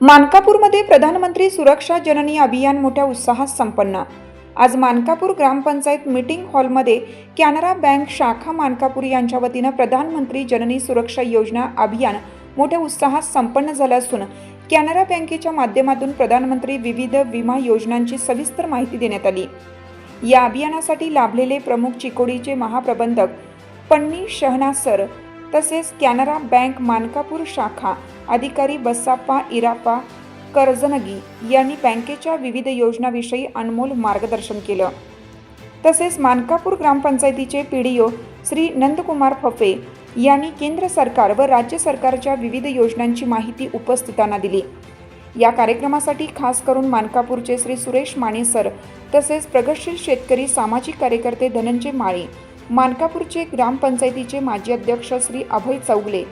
मानकापूरमध्ये प्रधानमंत्री सुरक्षा जननी अभियान मोठ्या उत्साहात संपन्न. आज मानकापूर ग्रामपंचायत मीटिंग हॉलमध्ये कॅनरा बँक शाखा मानकापूर यांच्या वतीनं प्रधानमंत्री जननी सुरक्षा योजना अभियान मोठ्या उत्साहात संपन्न झालं असून कॅनरा बँकेच्या माध्यमातून प्रधानमंत्री विविध विमा योजनांची सविस्तर माहिती देण्यात आली. या अभियानासाठी लाभलेले प्रमुख चिकोडीचे महाप्रबंधक पन्नी शहना सर तसेच कॅनरा बँक मानकापूर शाखा अधिकारी बसाप्पा इरापा कर्जनगी यांनी बँकेच्या विविध योजनाविषयी अनमोल मार्गदर्शन केलं. तसेच मानकापूर ग्रामपंचायतीचे पीडीओ श्री नंदकुमार फफे यांनी केंद्र सरकार व राज्य सरकारच्या विविध योजनांची माहिती उपस्थितांना दिली. या कार्यक्रमासाठी खास करून मानकापूरचे श्री सुरेश माने सर तसेच प्रगतशील शेतकरी सामाजिक कार्यकर्ते धनंजय माळे मानकापूरचे ग्रामपंचायतीचे माजी अध्यक्ष श्री अभय चौगले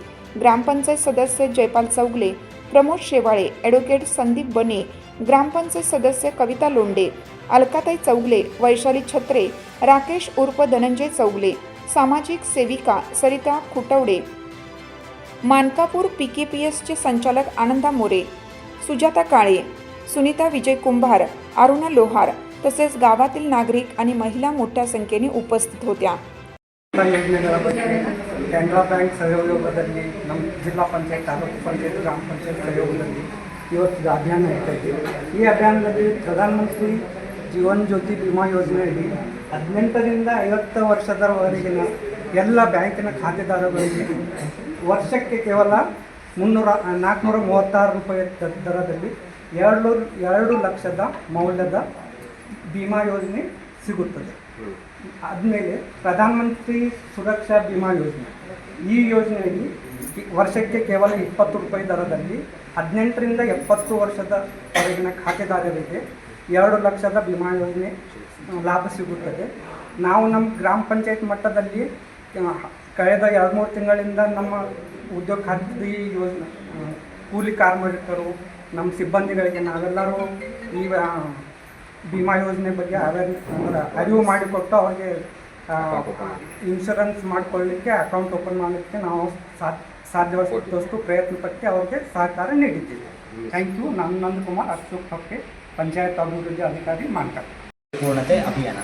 ग्रामपंचायत सदस्य जयपाल चौगले प्रमोद शेवाळे ॲडव्होकेट संदीप बने ग्रामपंचायत सदस्य कविता लोंडे अलकाताई चौगले वैशाली छत्रे राकेश उर्फ धनंजय चौगले सामाजिक सेविका Sarita Khutwade Mankapur P K P एसचे संचालक आनंदा मोरे सुजाता काळे सुनीता विजय कुंभार अरुणा लोहार तसेच गावातील नागरिक आणि महिला मोठ्या संख्येने उपस्थित होत्या. ಕೆನರಾ ಬ್ಯಾಂಕ್ ಸಹಯೋಗದಲ್ಲಿ ನಮ್ಮ ಜಿಲ್ಲಾ ಪಂಚಾಯತ್, ತಾಲೂಕು ಪಂಚಾಯತ್, ಗ್ರಾಮ ಪಂಚಾಯತ್ ಸಹಯೋಗದಲ್ಲಿ ಇವತ್ತು ಅಭಿಯಾನ ಇದೆ. ಈ ಅಭಿಯಾನದಲ್ಲಿ ಪ್ರಧಾನಮಂತ್ರಿ ಜೀವನ್ ಜ್ಯೋತಿ ಬಿಮಾ ಯೋಜನೆಯಲ್ಲಿ ಹದಿನೆಂಟರಿಂದ ಐವತ್ತು ವರ್ಷದವರೆಗಿನ ಎಲ್ಲ ಬ್ಯಾಂಕಿನ ಖಾತೆದಾರಗಳಿಗೆ ವರ್ಷಕ್ಕೆ ಕೇವಲ ಮುನ್ನೂರ ನಾಲ್ಕುನೂರ ಮೂವತ್ತಾರು ರೂಪಾಯಿ ದರದಲ್ಲಿ ಎರಡು ಎರಡು ಲಕ್ಷದ ಮೌಲ್ಯದ ಬಿಮಾ ಯೋಜನೆ ಸಿಗುತ್ತದೆ. ಆದಮೇಲೆ ಪ್ರಧಾನಮಂತ್ರಿ ಸುರಕ್ಷಾ ಬಿಮಾ ಯೋಜನೆ. ಈ ಯೋಜನೆಯಲ್ಲಿ ವರ್ಷಕ್ಕೆ ಕೇವಲ ಇಪ್ಪತ್ತು ರೂಪಾಯಿ ದರದಲ್ಲಿ ಹದಿನೆಂಟರಿಂದ ಎಪ್ಪತ್ತು ವರ್ಷದವರೆಗಿನ ಖಾತೆದಾರರಿಗೆ ಎರಡು ಲಕ್ಷದ ವಿಮಾ ಯೋಜನೆ ಲಾಭ ಸಿಗುತ್ತದೆ. ನಾವು ನಮ್ಮ ಗ್ರಾಮ ಪಂಚಾಯತ್ ಮಟ್ಟದಲ್ಲಿ ಕಳೆದ ಎರಡು ಮೂರು ತಿಂಗಳಿಂದ ನಮ್ಮ ಉದ್ಯೋಗ ಖಾತ್ರಿ ಯೋಜನೆ ಕೂಲಿ ಕಾರ್ಮಿಕರು ನಮ್ಮ ಸಿಬ್ಬಂದಿಗಳಿಗೆ ನಾವೆಲ್ಲರೂ ಈ ವಿಮಾ ಯೋಜನೆ ಬಗ್ಗೆ ಅವೇರ್ ಅಂದ್ರೆ ಅರಿವು ಮಾಡಿಕೊಟ್ಟು ಅವ್ರಿಗೆ ಇನ್ಶೂರೆನ್ಸ್ ಮಾಡ್ಕೊಳ್ಳಿಕ್ಕೆ ಅಕೌಂಟ್ ಓಪನ್ ಮಾಡಲಿಕ್ಕೆ ನಾವು ಸಾ- ಸಾಧ್ಯವಾದಷ್ಟು ಪ್ರಯತ್ನ ಪಟ್ಟು ಅವ್ರಿಗೆ ಸಹಕಾರ ನೀಡಿದ್ದೀವಿ. ಥ್ಯಾಂಕ್ ಯು ನಾನು ನಂದಕುಮಾರ್ ಅಶೋಕ್ ಹಕ್ಕೆ, ಪಂಚಾಯತ್ ಅಭಿವೃದ್ಧಿ ಅಧಿಕಾರಿ ಮಾಡ್ತಾರೆ ಪೂರ್ಣತೆ ಅಭಿಯಾನ.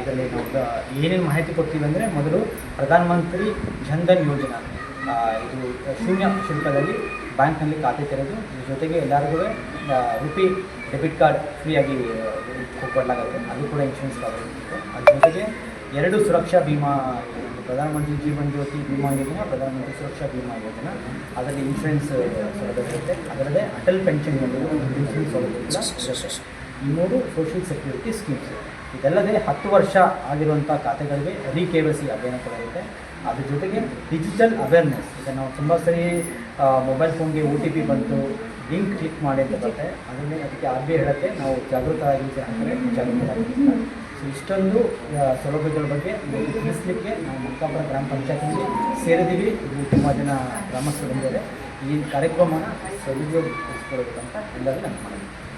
ಇದರಲ್ಲಿ ನಾವು ಏನೇನು ಮಾಹಿತಿ ಕೊಡ್ತೀವಿ ಅಂದರೆ ಮೊದಲು ಪ್ರಧಾನಮಂತ್ರಿ ಜನ್ಧನ್ ಯೋಜನಾ. ಇದು ಶೂನ್ಯ ಶುಲ್ಕದಲ್ಲಿ ಬ್ಯಾಂಕ್ನಲ್ಲಿ ಖಾತೆ ತೆರೆದು ಜೊತೆಗೆ ಎಲ್ಲರಿಗೂ ರುಪಿ ಡೆಬಿಟ್ ಕಾರ್ಡ್ ಫ್ರೀಯಾಗಿ ಕೊಡಲಾಗುತ್ತೆ. ಅದು ಕೂಡ ಇನ್ಶೂರೆನ್ಸ್ ಇರುತ್ತೆ ಅದ್ರ ಜೊತೆಗೆ ಎರಡು ಸುರಕ್ಷಾ ಭೀಮಾ, ಪ್ರಧಾನಮಂತ್ರಿ ಜೀವನ್ ಜ್ಯೋತಿ ಬೀಮಾ ಯೋಜನೆ, ಪ್ರಧಾನಮಂತ್ರಿ ಸುರಕ್ಷಾ ಭೀಮಾ ಯೋಜನೆ, ಅದರಲ್ಲಿ ಇನ್ಶೂರೆನ್ಸ್ ಸೌಲಭ್ಯ ಇರುತ್ತೆ. ಅದರಲ್ಲೇ ಅಟಲ್ ಪೆನ್ಷನ್ ಯೋಜನೆ ಇನ್ಶೂರೆನ್ಸ್ ಸೌಲಭ್ಯ ಮೂರು ಸೋಷಿಯಲ್ ಸೆಕ್ಯೂರಿಟಿ ಸ್ಕೀಮ್ಸ್ ಇದಲ್ಲದೆ ಹತ್ತು ವರ್ಷ ಆಗಿರುವಂಥ ಖಾತೆಗಳಿಗೆ ರಿ ಕೆ ವೈ ಸಿ ಅಭಿಯಾನ ಕೂಡ ಅದ್ರ ಜೊತೆಗೆ ಡಿಜಿಟಲ್ ಅವೇರ್ನೆಸ್ ಈಗ ನಾವು ತುಂಬ ಸರಿ ಮೊಬೈಲ್ ಫೋನ್ಗೆ ಒ ಟಿ ಪಿ ಬಂತು ಲಿಂಕ್ ಕ್ಲಿಕ್ ಮಾಡಿ ಅಂತ ಬರುತ್ತೆ. ಅದನ್ನೇ ಅದಕ್ಕೆ ಆರ್ ಬಿ ಹೇಳುತ್ತೆ. ನಾವು ಆಗಿದೆ ಅಂದರೆ ಜಾಗೃತರಾಗಿರ್ತೀವಿ ಸೊ ಇಷ್ಟೊಂದು ಸೌಲಭ್ಯಗಳ ಬಗ್ಗೆ ತಿಳಿಸ್ಲಿಕ್ಕೆ ನಾವು ಮಕ್ಕಾಪುರ ಗ್ರಾಮ ಪಂಚಾಯತ್ನಲ್ಲಿ ಸೇರಿದ್ದೀವಿ. ಇದು ತುಂಬ ಜನ ಗ್ರಾಮಸ್ಥರು ಬಂದಿದ್ದಾರೆ. ಈ ಕಾರ್ಯಕ್ರಮನ ಸದುಪಯೋಗಿಸ್ಕೊಳ್ಬೇಕಂತ ಎಲ್ಲರೂ ನಾನು